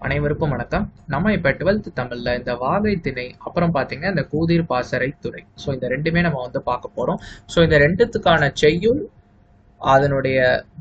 அனைவருக்கும் வணக்கம். நம்ம இப்போ டுவெல்த் தமிழில் இந்த வாகை திணை அப்புறம் பார்த்தீங்கன்னா இந்த கூதிர் பாசறை துறை. ஸோ இந்த ரெண்டுமே நம்ம வந்து பார்க்க போகிறோம் ஸோ இந்த ரெண்டுத்துக்கான செய்யுள் அதனுடைய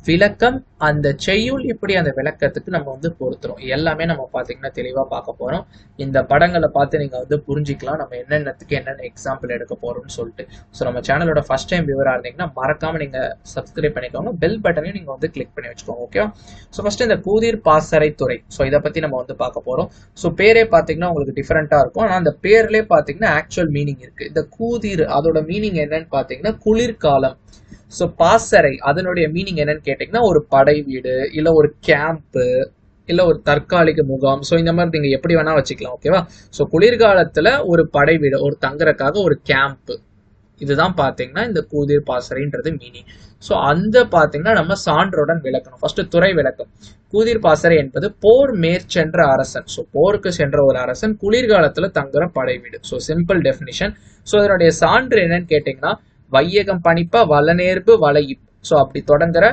விளக்கம் அந்த செய்யுள் இப்படி அந்த விளக்கத்துக்கு நம்ம வந்து பொருத்துறோம். எல்லாமே நம்ம பார்த்தீங்கன்னா தெளிவாக பார்க்க போகிறோம் இந்த படங்களை பார்த்து நீங்கள் வந்து புரிஞ்சிக்கலாம். நம்ம என்னென்னத்துக்கு என்னென்ன எக்ஸாம்பிள் எடுக்க போகிறோம்னு சொல்லிட்டு. ஸோ நம்ம சேனலோட ஃபர்ஸ்ட் டைம் வியூவராக இருந்தீங்கன்னா மறக்காமல் நீங்கள் சப்ஸ்கிரைப் பண்ணிக்கோங்க. பெல் பட்டனையும் நீங்கள் வந்து கிளிக் பண்ணி வச்சுக்கோங்க ஓகேவா ஸோ ஃபர்ஸ்ட் இந்த கூதிர் பாசறை துறை. ஸோ இதை பற்றி நம்ம வந்து பார்க்க போகிறோம் ஸோ பேரே பார்த்தீங்கன்னா உங்களுக்கு டிஃப்ரெண்ட்டாக இருக்கும். ஆனால் அந்த பேர்லேயே பார்த்தீங்கன்னா ஆக்சுவல் மீனிங் இருக்குது இந்த கூதிர் அதோட மீனிங் என்னன்னு பார்த்தீங்கன்னா குளிர்காலம். ஸோ பாசறை அதனுடைய மீனிங் என்னன்னு கேட்டிங்கன்னா ஒரு படை வீடு இல்லை ஒரு கேம்ப்பு இல்லை ஒரு தற்காலிக முகாம். ஸோ இந்த மாதிரி நீங்கள் எப்படி வேணால் வச்சுக்கலாம் ஓகேவா ஸோ குளிர்காலத்தில் ஒரு படை வீடு ஒரு தங்குறதுக்காக ஒரு கேம்ப்பு இதுதான் பார்த்தீங்கன்னா இந்த கூதிர் பாசறைன்றது மீனிங் ஸோ அந்த பார்த்தீங்கன்னா நம்ம சான்றோடன் விளக்கணும். ஃபர்ஸ்ட் துறை விளக்கம். கூதிர் பாசறை என்பது போர் மேற்சென்ற அரசன். ஸோ போருக்கு சென்ற ஒரு அரசன் குளிர்காலத்தில் தங்குற படை வீடு. ஸோ சிம்பிள் டெஃபினிஷன் ஸோ இதனுடைய சான்று என்னன்னு கேட்டிங்கன்னா வையகம் பணிப்ப வளநேர்பு வளையிப். ஸோ அப்படி தொடங்குற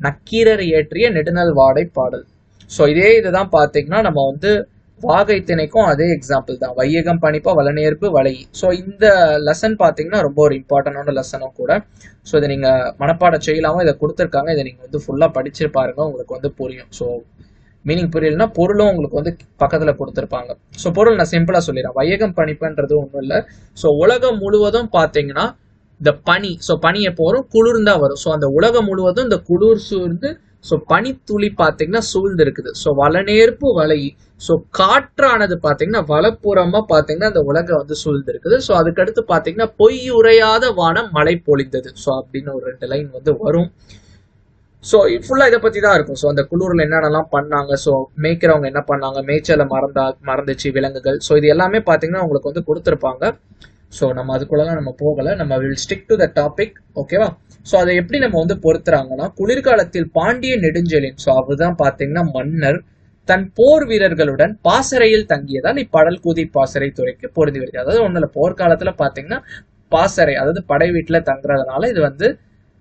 நக்கீரர் இயற்றிய நெடுநல் வாடை பாடல். ஸோ இதே இதுதான் பார்த்தீங்கன்னா நம்ம வந்து வாகை திணைக்கும் அதே எக்ஸாம்பிள் தான். வையகம் பணிப்பா வளநேர்பு வலை ஸோ இந்த லெசன் பார்த்தீங்கன்னா ரொம்ப ஒரு இம்பார்ட்டண்டான லெசனும் கூட. ஸோ இதை நீங்கள் மனப்பாட செய்யலாமல் இதை கொடுத்துருக்காங்க இதை நீங்கள் வந்து ஃபுல்லாக படிச்சு பாருங்க உங்களுக்கு வந்து புரியும். ஸோ மீனிங் புரியலனா பொருளும் உங்களுக்கு வந்து பக்கத்தில் கொடுத்துருப்பாங்க. ஸோ பொருள் நான் சிம்பிளாக சொல்லிடுறேன். வையகம் பணிப்புன்றது ஒன்றும் இல்லை. ஸோ உலகம் முழுவதும் பார்த்தீங்கன்னா இந்த பனி ஸோ பனி எப்போ வரும் குளிர்ந்தா வரும் ஸோ அந்த உலகம் முழுவதும் இந்த குளிர் சூழ்ந்து ஸோ பனித்துளி பார்த்தீங்கன்னா சூழ்ந்து இருக்குது ஸோ வளநேர்ப்பு வலை ஸோ காற்றானது பார்த்தீங்கன்னா வலப்புறமா பார்த்தீங்கன்னா அந்த உலகம் வந்து சூழ்ந்து இருக்குது ஸோ அதுக்கடுத்து பார்த்தீங்கன்னா பொய் உரையாத வானம் மழை பொழிந்தது. ஸோ அப்படின்னு ஒரு ரெண்டு லைன் வந்து வரும். ஸோ ஃபுல்லாக இதை பற்றி தான் இருக்கும். ஸோ அந்த குளூரில் என்னென்னலாம் பண்ணாங்க? ஸோ மேய்க்கிறவங்க என்ன பண்ணாங்க? மேய்ச்சலை மறந்தா மறந்துச்சு விலங்குகள். ஸோ இது எல்லாமே பார்த்தீங்கன்னா உங்களுக்கு வந்து கொடுத்துருப்பாங்க. ஸோ நம்ம அதுக்குள்ளலாம் நம்ம போகலை. நம்ம will stick to the topic ஓகேவா ஸோ அதை எப்படி நம்ம வந்து பொறுத்துறாங்கன்னா குளிர்காலத்தில் பாண்டிய நெடுஞ்செழியன் ஸோ அவர்தான் பார்த்தீங்கன்னா மன்னர் தன் போர் வீரர்களுடன் பாசறையில் தங்கியதால் இப்பாடல் கூதி பாசறை துறைக்கு பொருந்தி வருது அதாவது ஒன்றும் போர்க்காலத்தில் பார்த்தீங்கன்னா பாசறை அதாவது படை வீட்டில் தங்குறதுனால இது வந்து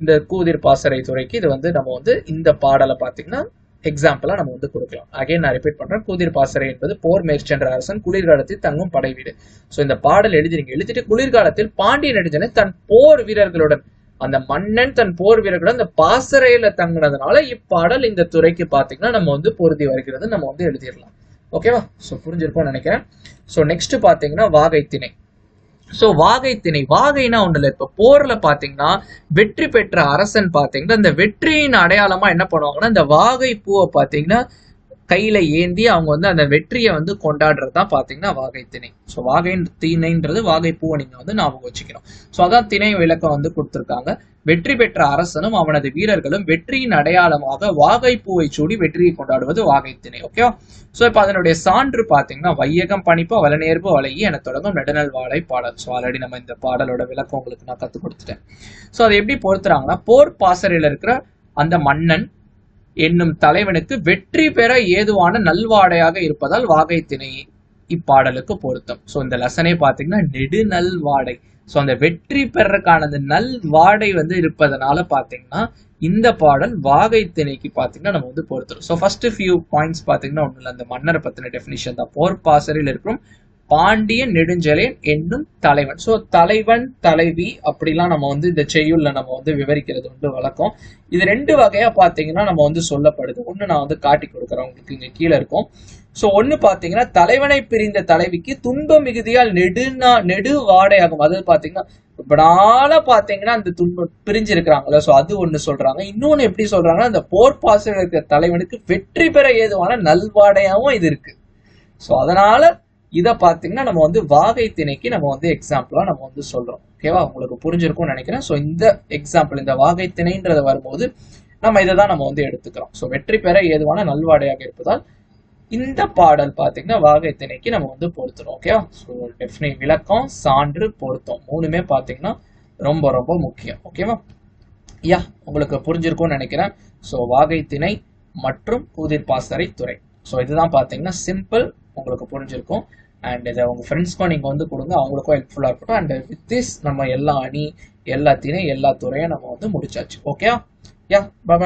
இந்த கூதிர் பாசறை துறைக்கு இது வந்து நம்ம வந்து இந்த பாடலை பார்த்தீங்கன்னா எக்ஸாம்பிளாக நம்ம வந்து கொடுக்கலாம். அகைன் நான் ரிப்பீட் பண்ணுறேன் குதிர் பாசறை என்பது போர் மேற்சென்ற அரசன் குளிர்காலத்தில் தங்கும் படை வீடு. ஸோ இந்த பாடல் எழுதிருங்க. எழுதிட்டு குளிர்காலத்தில் பாண்டிய நெடுஞ்சனை தன் போர் வீரர்களுடன் அந்த மன்னன் தன் போர் வீரர்களுடன் அந்த பாசறையில தங்கினதுனால இப்பாடல் இந்த துறைக்கு பார்த்தீங்கன்னா நம்ம வந்து பொருதி வருகிறது. நம்ம வந்து எழுதிடலாம். ஓகேவா ஸோ புரிஞ்சிருப்போம்னு நினைக்கிறேன். ஸோ நெக்ஸ்ட் பார்த்தீங்கன்னா வாகை திணை ஸோ வாகை திணை வாகைனா ஒன்றும் இல்லை இப்போ போரில் பார்த்தீங்கன்னா வெற்றி பெற்ற அரசன் பார்த்தீங்கன்னா இந்த வெற்றியின் அடையாளமா என்ன பண்ணுவாங்கன்னா இந்த வாகை பூவை பார்த்தீங்கன்னா கையில ஏந்தி அவங்க வந்து அந்த வெற்றியை வந்து கொண்டாடுறது தான் பார்த்தீங்கன்னா வாகை திணை. ஸோ வாகை திணைன்றது வாகை பூவை நீங்க வந்து ஞாபகம் வச்சுக்கணும். ஸோ அதான் திணை விளக்கம் வந்து கொடுத்துருக்காங்க. வெற்றி பெற்ற அரசனும் அவனது வீரர்களும் வெற்றியின் அடையாளமாக வாகை பூவை சூடி வெற்றியை கொண்டாடுவது வாகை திணை ஓகேவா ஸோ இப்போ அதனுடைய சான்று பார்த்தீங்கன்னா வையகம் பணிப்பு வளநேர்ப்பு வலையி என தொடங்கும் நெடுநல் வாழை பாடல். ஸோ ஆல்ரெடி நம்ம இந்த பாடலோட விளக்கம் உங்களுக்கு நான் கற்றுக் கொடுத்துட்டேன். ஸோ அதை எப்படி பொறுத்துறாங்கன்னா போர் பாசறையில் இருக்கிற அந்த மன்னன் என்னும் தலைவனுக்கு வெற்றி பெற ஏதுவான நல்வாடையாக இருப்பதால் வாகை திணை இப்பாடலுக்கு பொருத்தம். ஸோ இந்த லெசனே பார்த்தீங்கன்னா நெடுநல்வாடை. ஸோ அந்த வெற்றி பெறக்கான அந்த நல் வாடை வந்து இருப்பதனால பார்த்தீங்கன்னா இந்த பாடல் வாகை திணைக்கு பார்த்தீங்கன்னா நம்ம வந்து பொறுத்துரும் ஸோ ஃபர்ஸ்ட் ஃபியூ பாயிண்ட்ஸ் பார்த்தீங்கன்னா ஒன்றும் இல்லை அந்த மன்னரை பற்றின டெஃபினிஷன் தான். போர் பாசறையில் இருக்கும் பாண்டிய நெடுஞ்செழியன் என்னும் தலைவன். ஸோ தலைவன் தலைவி அப்படிலாம் நம்ம வந்து இந்த செய்யுள்ல நம்ம வந்து விவரிக்கிறது உண்டு வழக்கம். இது ரெண்டு வகையா பார்த்தீங்கன்னா நம்ம வந்து சொல்லப்படுது. ஒன்று நான் வந்து காட்டி கொடுக்குறேன் உங்களுக்கு இங்க கீழே இருக்கும். ஸோ ஒன்று பார்த்தீங்கன்னா தலைவனை பிரிந்த தலைவிக்கு துன்ப மிகுதியால் நெடுநா நெடு வாடையாகும். அதாவது பார்த்தீங்கன்னா ரொம்ப நாளா பார்த்தீங்கன்னா அந்த துன்பம் பிரிஞ்சிருக்கிறாங்களா ஸோ அது ஒன்று சொல்றாங்க. இன்னொன்று எப்படி சொல்றாங்கன்னா அந்த போர் இருக்கிற தலைவனுக்கு வெற்றி பெற ஏதுவான நல்வாடையாகவும் இது இருக்கு. ஸோ அதனால இதை பார்த்தீங்கன்னா நம்ம வந்து வாகை திணைக்கு நம்ம வந்து எக்ஸாம்பிளா நம்ம வந்து சொல்றோம். ஓகேவா உங்களுக்கு புரிஞ்சிருக்கும்னு நினைக்கிறேன். ஸோ இந்த எக்ஸாம்பிள் இந்த வாகை திணைன்றது வரும்போது நம்ம இதை தான் நம்ம வந்து எடுத்துக்கிறோம். ஸோ வெற்றி பெற ஏதுவான நல்வாடையாக இருப்பதால் இந்த பாடல் பார்த்தீங்கன்னா வாகை திணைக்கு நம்ம வந்து பொருத்துறோம் ஓகேவா ஸோ டெஃபினி விளக்கம் சான்று பொருத்தம் மூணுமே பார்த்தீங்கன்னா ரொம்ப ரொம்ப முக்கியம். ஓகேவா யா உங்களுக்கு புரிஞ்சிருக்கும்னு நினைக்கிறேன். ஸோ வாகை திணை மற்றும் புதிர் பாசறை துறை. ஸோ இதுதான் பார்த்தீங்கன்னா சிம்பிள் உங்களுக்கு புரிஞ்சிருக்கும். அண்ட் இதை உங்கள் ஃப்ரெண்ட்ஸ்க்கும் நீங்கள் வந்து கொடுங்க. அவங்களுக்கும் ஹெல்ப்ஃபுல்லாக இருக்கட்டும். அண்ட் வித் திஸ் நம்ம எல்லா அணி எல்லாத்தையும் எல்லா துறையும் நம்ம வந்து முடிச்சாச்சு. ஓகே யா பாய்